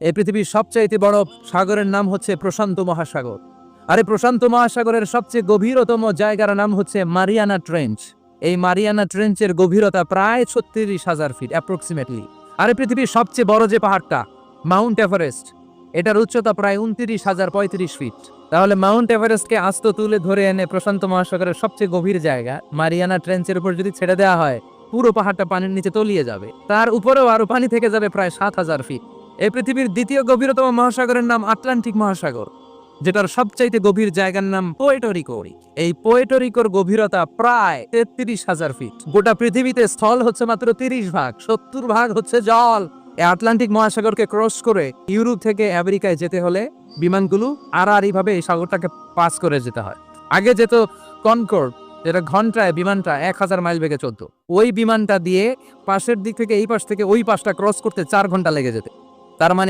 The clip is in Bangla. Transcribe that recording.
এই পৃথিবীর সবচাইতে বড় সাগরের নাম হচ্ছে প্রশান্ত মহাসাগর। আর এই প্রশান্ত মহাসাগরের সবচেয়ে গভীরতম জায়গার নাম হচ্ছে মারিয়ানা ট্রেঞ্চ। এই মারিয়ানা ট্রেঞ্চের গভীরতা প্রায় ছত্রিশ হাজার ফিট অ্যাপ্রক্সিমেটলি আর এই পৃথিবীর সবচেয়ে বড় যে পাহাড়টা, মাউন্ট এভারেস্ট, এটার উচ্চতা প্রায় উনত্রিশ হাজার পঁয়ত্রিশ ফিট তাহলে মাউন্ট এভারেস্টকে আস্ত তুলে ধরে এনে প্রশান্ত মহাসাগরের সবচেয়ে গভীর জায়গা, মারিয়ানা ট্রেঞ্চের উপর যদি ছেড়ে দেওয়া হয়, পুরো পাহাড়টা পানির নিচে তলিয়ে যাবে। তার উপরেও আরও পানি থেকে যাবে প্রায় সাত হাজার ফিট এই পৃথিবীর দ্বিতীয় গভীরতম মহাসাগরের নাম আটলান্টিক মহাসাগর, যেটার সবচাইতে গভীর জায়গার নাম পোয়েটোরিকো এই পোয়েটোরিকোর গভীরতা প্রায় তেত্রিশ হাজার ফিট। গোটা পৃথিবীতে স্থল হচ্ছে মাত্র তিরিশ ভাগ, সত্তর ভাগ হচ্ছে জল। আটলান্টিক মহাসাগরকে ক্রস করে ইউরোপ থেকে আমেরিকায় যেতে হলে বিমানগুলো আড়াআড়ি ভাবে এই সাগরটাকে পাস করে যেতে হয়। আগে যেত কনকর্ড, যেটা ঘন্টায়, বিমানটা এক হাজার মাইল বেগে চলতো। ওই বিমানটা দিয়ে পাশের দিক থেকে এই পাশ থেকে ওই পাশটা ক্রস করতে চার ঘণ্টা লেগে যেত। তার মানে